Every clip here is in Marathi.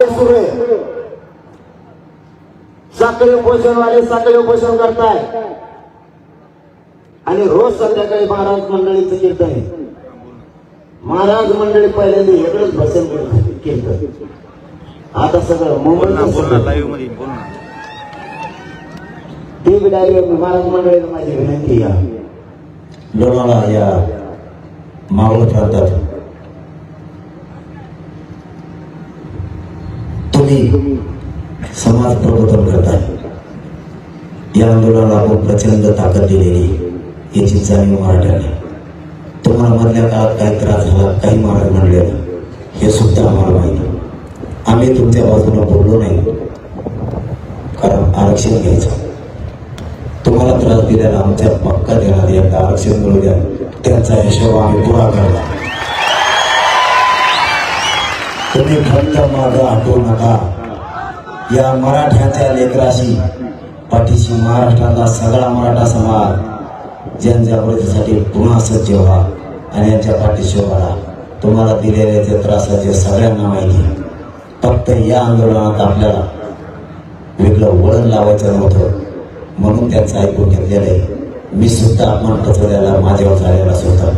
सुरू आहे साखळी उपोषणवाले साखळी उपोषण करताय. आणि रोज संध्याकाळी महाराज मंडळीचं कीर्तन आहे. महाराज मंडळी पहिल्यांदा वेगळंच भजन करतात कीर्तन. आता सगळं बोल ना बोल ना मुंबईत लाईव्हमध्ये बोल ना. ती बी डायरेक्ट महाराज मंडळीला माझी विनंती या लोणावळा या मावळ प्रांतात तुम्ही समाज प्रबोधन करताय. या आंदोलनाला आपण प्रचंड ताकद दिलेली याची जाणीव मराठ्याने. तुम्हाला मधल्या काळात काही त्रास झाला काही महाराज म्हणले हे सुद्धा आम्हाला माहीत आम्ही तुमच्या बाजूला बोललो नाही. कारण आरक्षण घ्यायचं. तुम्हाला त्रास दिल्याला आमच्या पक्का देणार आरक्षण मिळू द्या. त्यांचा हिशोब आम्ही पुरा करणार तुम्ही फक्त मागं आठवू नका. या मराठ्याच्या लेकराशी पाठीशी महाराष्ट्रातला सगळा मराठा समाज जनजागृतीसाठी पुन्हा सज्ज व्हा आणि यांच्या पाठीशी उभा तुम्हाला दिलेले ते त्रासाचे सगळ्यांना माहिती फक्त या आंदोलनात आपल्याला वेगळं वळण लावायचं नव्हतं. म्हणून त्यांचं ऐकून घेतलेलं आहे. मी सुद्धा अपमान पचवलेला माझ्यावर झालेला सुद्धा.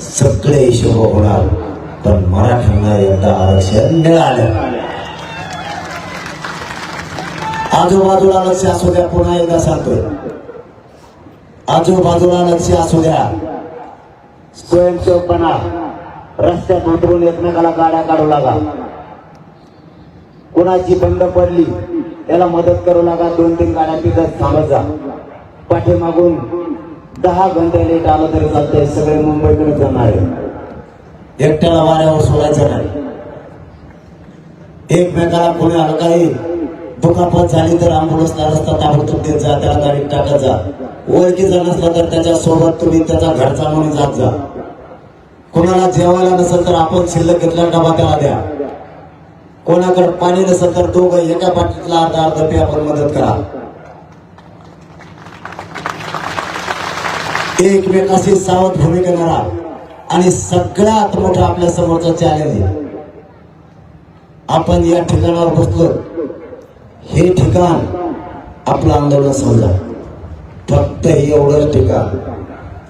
सगळे हिशोब होणार. पण मराठ्यांना एकदा आरक्षण मिळालं. आजूबाजूला लक्ष असू द्या पुन्हा एकदा सांगतोय आजूबाजूला लक्ष असू द्या. स्वयंसेवकपणा. रस्त्यात उतरून एकमेकाला गाड्या काढू लागा. कुणाची बंद पडली त्याला मदत करू लागा. दोन तीन गाड्या तिथं थांबत जा. पाठीमागून दहा घंटे लेट आलं तरी चालतंय. सगळे मुंबईकडे जाणार आहे. एकट्याला वाऱ्यावर सोडायचं नाही. एकमेकाला कोणी अडकाई दुखापत झाली तर अँबुलन्सला रस्ता ताबडतोब देत जा त्याला गाडीत टाकत जा. ओळखीचा नसला तर त्याच्या सोबत तुम्ही त्याचा घरचा म्हणून जात जा. कोणाला जेवायला नसेल तर आपण शिल्लक घेतला डबा त्याला द्या. कोणाकडे पाणी नसेल तर दोघं एका पाठीतला अर्धा अर्धा पे आपण मदत करा. एकमेकाशी सावध भूमिका करा आणि सगळ्यात मोठं आपल्या समोरचं चॅलेंज आहे. आपण या ठिकाणावर बसलो. हे ठिकाण आपलं आंदोलन समजा. फक्त हे एवढंच ठिकाण.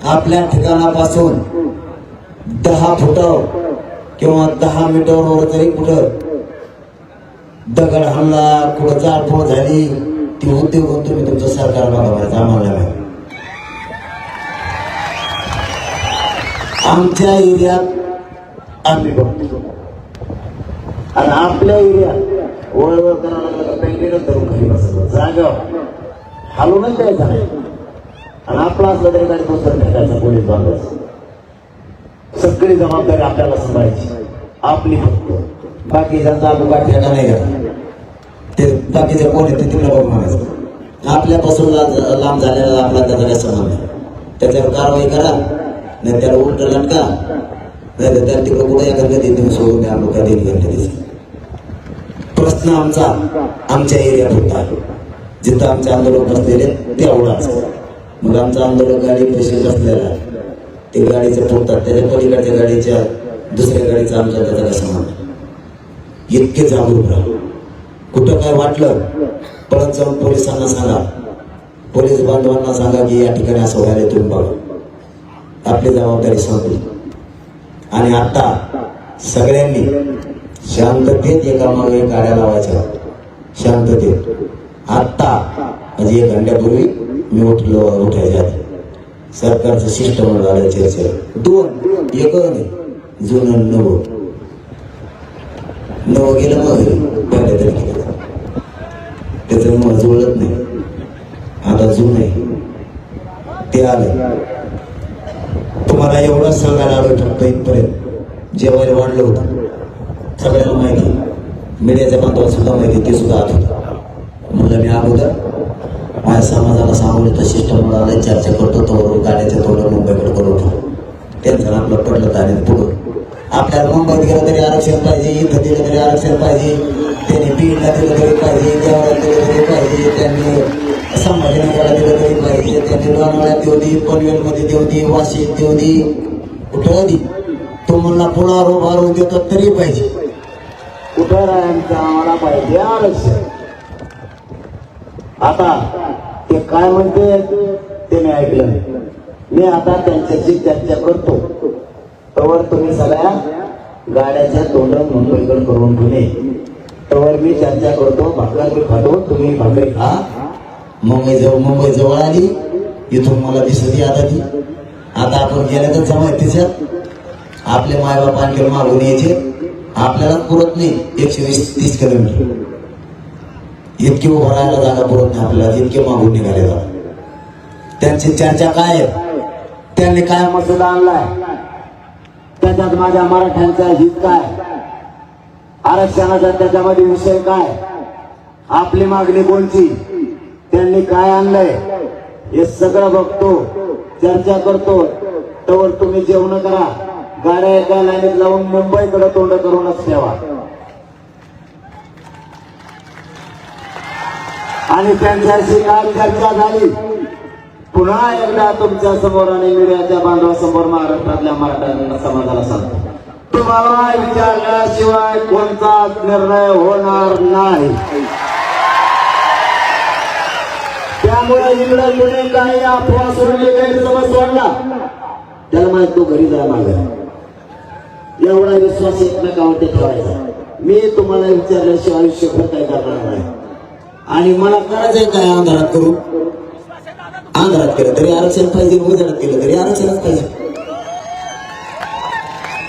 आपल्या ठिकाणापासून दहा फुट किंवा दहा मीटरवर जरी कुठं दगड हल्ला कुठं जाळपोळ झाली ती उद्योग तुम्ही तुमचं सरकार बघायचं आम्हाला नाही आमच्या एरियात आम्ही बघतो. आणि आपल्या एरियात वळवळ करायला लागलं का धरून खाली बसतो जागा हालूनच द्यायचा. नाही आणि आपला असला तरी गाडी दुसरं फेकायचा पोलीस बांधायचं सगळी जबाबदारी आपल्याला सांभाळायची. आपली फक्त. बाकीच्यांचा आपण काय ठेका नाही घ्या ते बाकीचे कोण कोणी तिथे तिकडे बघून म्हणायचं आपल्यापासून लांब झालेला आपला त्याचा काही संबंध त्याच्यावर कारवाई करा. नाही त्याला उलट लटका नाही तर त्याला तिकडे कुठे एखाद्या गती तुम्ही सोडून द्या लोक देत गेले प्रश्न आमचा आमच्या एरियात होता जिथं आमचे आंदोलक बसलेले तेवढाच मग आमचं आंदोलक गाडी पैसे बसलेला ते गाडीचं पोटतात त्याच्या पलीकडच्या गाडीच्या दुसऱ्या गाडीचा आमच्या त्याचा काय संबंध नाही. इतके जागरूक राहा कुठं काय वाटलं परत जाऊन पोलिसांना सांगा पोलीस बांधवांना सांगा की या ठिकाणी असं व्हायला तुम्ही बघा आपली जबाबदारी सोडली आणि आता सगळ्यांनी शांततेत एकामागे गाड्या लावायच्या. शांततेत आत्ता म्हणजे एक घंट्यापूर्वी मी उठलो उठायच्या सरकारचं शिष्टमंडळ झालं चर्चा दोन एक नाही. जुनं नवं. नवं गेलं मग पहिल्या तारखेला त्याचं मग जुळत नाही. आता जुन आहे. ते आलं तुम्हाला एवढं सांगायला आलो फक्त इथपर्यंत. जेवायला वाढलं होतं सगळ्यांना माहिती मीडियाच्या बांधवाला सुद्धा माहिती ते सुद्धा आत होतं. म्हणलं मी अगोदर माझ्या समाजाला सांगून येतो शिष्टमंडळाला चर्चा करतो तो गाड्याच्या तोंडावर मुंबईकडे करतो त्यांचं आपलं पडलं तर आणि पुढं. आपल्याला मुंबईत गेलं तरी आरक्षण पाहिजे इथं दिलं तरी आरक्षण पाहिजे त्यांनी बीडला दिलं तरी पाहिजे देवळात दिलं तरी पाहिजे त्यांनी संभाजीनगरला दिलं तरी पाहिजे त्यांनी लोणावळ्यात देऊ दे पनवेलमध्ये देऊ दे वाशीत देऊ दे कुठं दे तो म्हणला पुन्हा उभारून देतात तरी पाहिजे. कुठं आम्हाला पाहिजे आरक्षण. आता ते काय म्हणते ते मी ऐकलं. मी आता त्यांच्याशी चर्चा करतो. तवर तुम्ही सगळ्या गाड्याच्या तोंड मुंबईकडे करून घेणे तवर मी चर्चा करतो भाकर मी खातो तुम्ही भाकरी खा. मुंबई जवळ मुंबई जवळ आली. इथून मला दिसत आता ती. आता आपण गेल्या तर जमा तिच्यात आपले मायबाप आणखी मागून यायचे. आपल्याला पुरत नाही. एकशे वीस तीस किलोमीटर. इतके उभं राहायला जागा पुरत नाही आपल्याला. इतके मागून निघाले जातात. त्यांची चर्चा काय आहे त्यांनी काय मसुदा आणलाय? त्याच्यात माझ्या मराठ्यांचा हित काय? आरक्षणाचा त्याच्यामध्ये विषय काय? आपली मागणी कोणची त्यांनी काय आणलंय? हे सगळं बघतो चर्चा करतो. तवर तुम्ही जेवण करा. गाड्या एका लाईनीत लावून मुंबईकडे तोंड करूनच ठेवा. आणि त्यांच्याशी काल चर्चा झाली? पुन्हा एकदा तुमच्यासमोर आणि मीडियाच्या बांधवासमोर महाराष्ट्रातल्या मराठा समाजाला सांगतो. तुम्हाला विचारल्याशिवाय कोणताच निर्णय होणार नाही. त्यामुळे इकडे काही अफवा सोडली गैरसमज सोडला. त्याला माहीत तो घरी जाय मागे एवढा विश्वास एकमेकावरती ठेवायचा. मी तुम्हाला विचारल्याशिवाय आयुष्यभर काय करणार नाही. आणि मला करायचंय काय? आंध्रात करू? आंध्रात केलं तरी आरक्षण पाहिजे गुजरात केलं तरी आरक्षणच पाहिजे.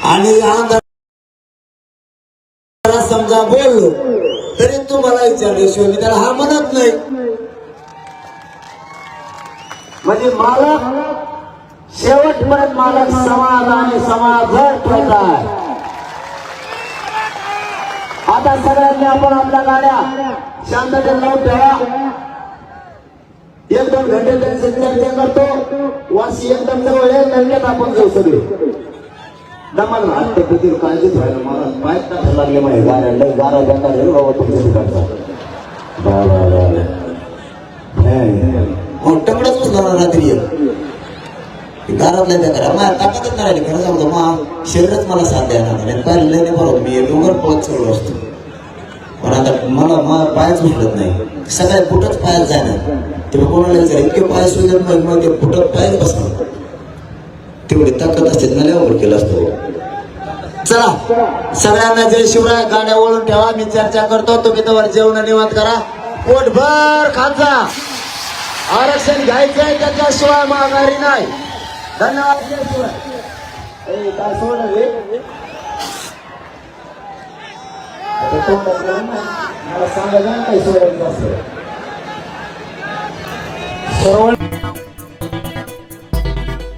आणि आंध्रात समजा बोललो तरी तुम्हाला विचारल्याशिवाय मी त्याला हा म्हणत नाही. म्हणजे मालक शेवटपर्यंत मालक समाज आणि समाज ठेवत आता सगळ्यांनी आपण आपल्या गाड्या शांततेत लावून ठेवा. एक दोन घंटे त्यांचे चर्चा करतो. वाशी एकदम जवळ एक लग्नात आपण जाऊ सगळे. दमाल हात पद्धतीवर काळजीत व्हायला मला पाय टाकायला लागले माझ्या गाड्या लय गारा बेकार आहे बाबा तुमच्या ठिकाणचा बा, बा, टंगडच उचलणार रात्री घरातल्या त्या करा माझ्या ताकदच नाही राहिली खरं सांगतो मग शरीरच मला साथ द्यायला नाही. पाहिलं नाही बरोबर मी डोंगर पळत चढलो असतो. पण आता मला मा पायच भेटत नाही. सगळ्या कुठंच पायच जाणार ते कोणाला विचार इतके पाय सुजत नाही मग ते कुठं पायच बसणार तेवढी ताकद असते नल्यावर केलं असतो. चला सगळ्यांना जय शिवराय गाड्या वळून ठेवा मी चर्चा करतो तुम्ही तर जेवण निवांत करा. पोटभर खाजा. आरक्षण घ्यायचंय त्याच्याशिवाय माघारी नाही. धन्यवाद. मला सांगायचं काही सोडायचं असलं. सर्व